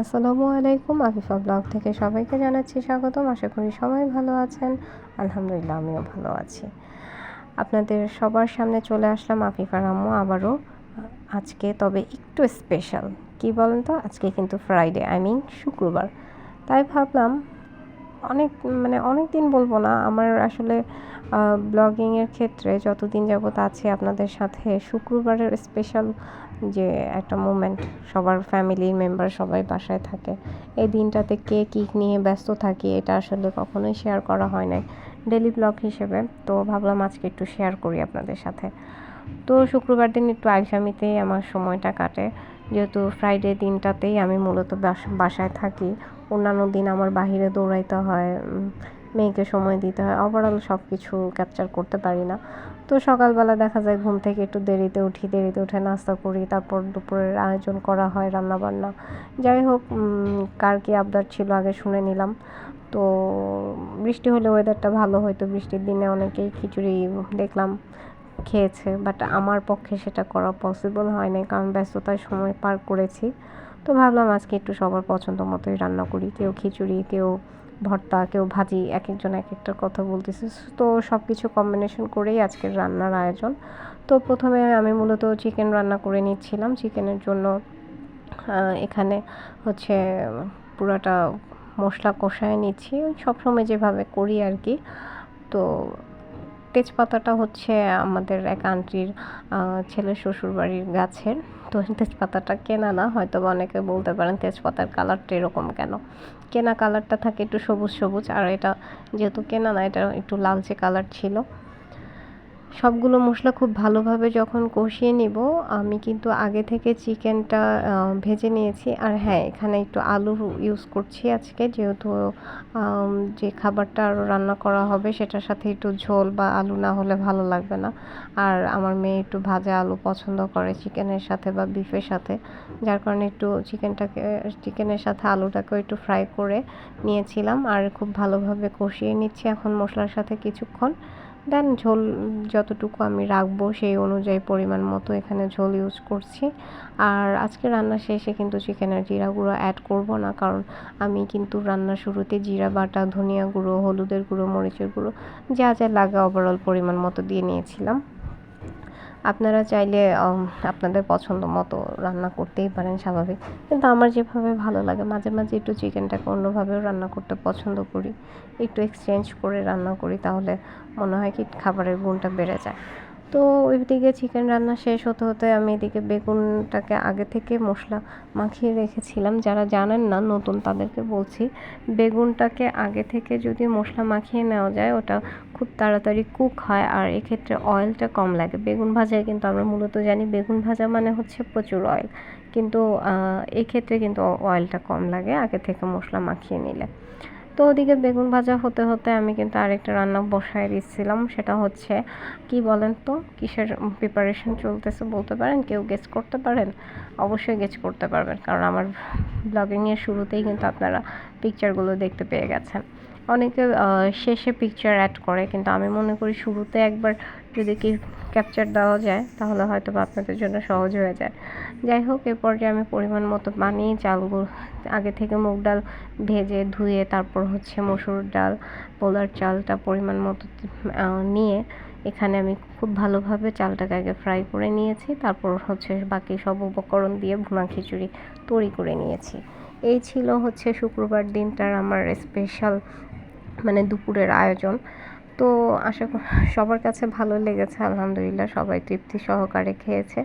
আসসালামু আলাইকুম, আফিফা ব্লগ থেকে সবাইকে জানাচ্ছি স্বাগতম। আশা করি সবাই ভালো আছেন। আলহামদুলিল্লাহ, আমিও ভালো আছি। আপনাদের সবার সামনে চলে আসলাম আফিফার আম্মু আবারও। আজকে তবে একটু স্পেশাল কি বলেন তো? আজকে কিন্তু ফ্রাইডে আই মিন শুক্রবার। তাই ভাবলাম অনেক মানে অনেক দিন বলব না, আমার আসলে ব্লগিংয়ের ক্ষেত্রে যতদিন যাবত আছে আপনাদের সাথে, শুক্রবারের স্পেশাল যে একটা মুমেন্ট সবার ফ্যামিলির মেম্বার সবাই বাসায় থাকে, এই দিনটাতে কে কী নিয়ে ব্যস্ত থাকি এটা আসলে কখনোই শেয়ার করা হয় নাই ডেলি ব্লগ হিসেবে, তো ভাবলাম আজকে একটু শেয়ার করি আপনাদের সাথে। তো শুক্রবার দিন একটু আলসামিতেই আমার সময়টা কাটে যেহেতু ফ্রাইডে দিনটাতেই আমি মূলত বাসায় থাকি। অন্যান্য দিন আমার বাহিরে দৌড়াইতে হয় মেয়েকে সময় দিতে হয়। ওভারঅল সব কিছু ক্যাপচার করতে পারি না। তো সকালবেলা দেখা যায় ঘুম থেকে একটু দেরিতে উঠি, দেরিতে উঠে নাস্তা করি, তারপর দুপুরের আয়োজন করা হয় রান্নাবান্না। যাই হোক কার কি আবদার ছিল আগে শুনে নিলাম। তো বৃষ্টি হলে ওয়েদারটা ভালো, হয়তো বৃষ্টির দিনে অনেকেই খিচুড়ি দেখলাম। খেয়েছে বাট আমার পক্ষে সেটা করা পসিবল হয় নাই, কারণ ব্যস্ততার সময় পার করেছি। তো ভাবলাম আজকে একটু সবার পছন্দ মতোই রান্না করি, কেউ খিচুড়ি, কেউ ভর্তা, কেউ ভাজি এক একজন এক একটা কথা বলতেছে। তো সব কিছু কম্বিনেশন করেই আজকের রান্নার আয়োজন। তো প্রথমে আমি মূলত চিকেন রান্না করে নিচ্ছিলাম। চিকেনের জন্য এখানে হচ্ছে পুরাটা মশলা কষায় নিচ্ছি। সবসময় যেভাবে করি আর কি। তো তেজপাতাটা হচ্ছে আমাদের এক আন্টির ছেলের শ্বশুরবাড়ির গাছের। তো তেজপাতাটা কেনা না হয়তো অনেকে বলতে পারেন তেজপাতার কালারটা এরকম কেন? কেনা কালারটা থাকে একটু সবুজ সবুজ, আর এটা যেহেতু কেনা না, এটা একটু লালচে কালার ছিল। সবগুলো মশলা খুব ভালোভাবে যখন কষিয়ে নিব, আমি কিন্তু আগে থেকে চিকেনটা ভেজে নিয়েছি। আর হ্যাঁ এখানে একটু আলু ইউজ করছি আজকে, যেহেতু যে খাবারটা আরও রান্না করা হবে সেটার সাথে একটু ঝোল বা আলু না হলে ভালো লাগবে না। আর আমার মেয়ে একটু ভাজা আলু পছন্দ করে চিকেনের সাথে বা বিফের সাথে, যার কারণে একটু চিকেনটাকে, চিকেনের সাথে আলুটাকেও একটু ফ্রাই করে নিয়েছিলাম। আর খুব ভালোভাবে কষিয়ে নিচ্ছি এখন মশলার সাথে কিছুক্ষণ। দেন ঝোল যতটুকু আমি রাখব সেই অনুযায়ী পরিমাণ মতো এখানে ঝোল ইউজ করছি। আর আজকে রান্না শেষে কিন্তু চিকেনের জিরা গুঁড়ো অ্যাড করব না, কারণ আমি কিন্তু রান্নার শুরুতে জিরা বাটা, ধনিয়া গুঁড়ো, হলুদের গুঁড়ো, মরিচের গুঁড়ো যা যা লাগে ওভারঅল পরিমাণ মতো দিয়ে নিয়েছিলাম। আপনারা চাইলে আপনাদের পছন্দ মতো রান্না করতেই পারেন স্বাভাবিক। কিন্তু আমার যেভাবে ভালো লাগে, মাঝে মাঝে একটু চিকেনটাকে অন্যভাবেও রান্না করতে পছন্দ করি। একটু এক্সচেঞ্জ করে রান্না করি, তাহলে মনে হয় কি খাবারের গুণটা বেড়ে যায়। তো ওইদিকে চিকেন রান্না শেষ হতে হতে আমি এদিকে বেগুনটাকে আগে থেকে মশলা মাখিয়ে রেখেছিলাম। যারা জানেন না, নতুন তাদেরকে বলছি, বেগুনটাকে আগে থেকে যদি মশলা মাখিয়ে নেওয়া যায়, ওটা খুব তাড়াতাড়ি কুক হয় আর এক্ষেত্রে অয়েলটা কম লাগে। বেগুন ভাজায় কিন্তু আমরা মূলত জানি বেগুন ভাজা মানে হচ্ছে প্রচুর অয়েল কিন্তু এক্ষেত্রে কিন্তু অয়েলটা কম লাগে আগে থেকে মশলা মাখিয়ে নিলে। তো ওদিকে বেগুন ভাজা হতে হতে আমি কিন্তু আরেকটা রান্না বসায় দিচ্ছিলাম। সেটা হচ্ছে, কি বলেন তো, কিসের প্রিপারেশন চলতেছে বলতে পারেন? কেউ গেস করতে পারেন? অবশ্যই গেস করতে পারবেন। কারণ আমার ব্লগিংয়ের শুরুতেই কিন্তু আপনারা পিকচারগুলো দেখতে পেয়ে গেছেন। অনেকে শেষে পিকচার অ্যাড করে, কিন্তু আমি মনে করি শুরুতে একবার যদি কি ক্যাপচার দেওয়া যায়, তাহলে হয়তো বা আপনাদের জন্য সহজ হয়ে যায়। যাই হোক, এ পর্যায়ে আমি পরিমাণ মতো পানি চালগুলো আগে থেকে মুগ ডাল ভেজে ধুয়ে, তারপর হচ্ছে মসুর ডাল, পোলার চালটা পরিমাণ মতো নিয়ে এখানে আমি খুব ভালোভাবে চালটাকে আগে ফ্রাই করে নিয়েছি, তারপর হচ্ছে বাকি সব উপকরণ দিয়ে ভুনা খিচুড়ি তৈরি করে নিয়েছি। এই ছিল হচ্ছে শুক্রবার দিনটার আমার স্পেশাল মানে দুপুরের আয়োজন। তো আশা সবার কাছে ভালো লেগেছে, আলহামদুলিল্লাহ সবাই তৃপ্তি সহকারে খেয়েছে।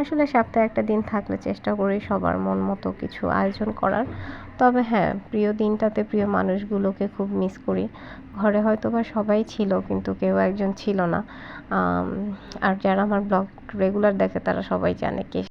আসলে সপ্তাহে একটা দিন থাকলে চেষ্টা করি সবার মন মতো কিছু আয়োজন করার। তবে হ্যাঁ প্রিয় দিনটাতে প্রিয় মানুষগুলোকে খুব মিস করি। ঘরে হয়তো বা সবাই ছিল কিন্তু কেউ একজন ছিল না। আর যারা আমার ব্লগ রেগুলার দেখে তারা সবাই জানে কে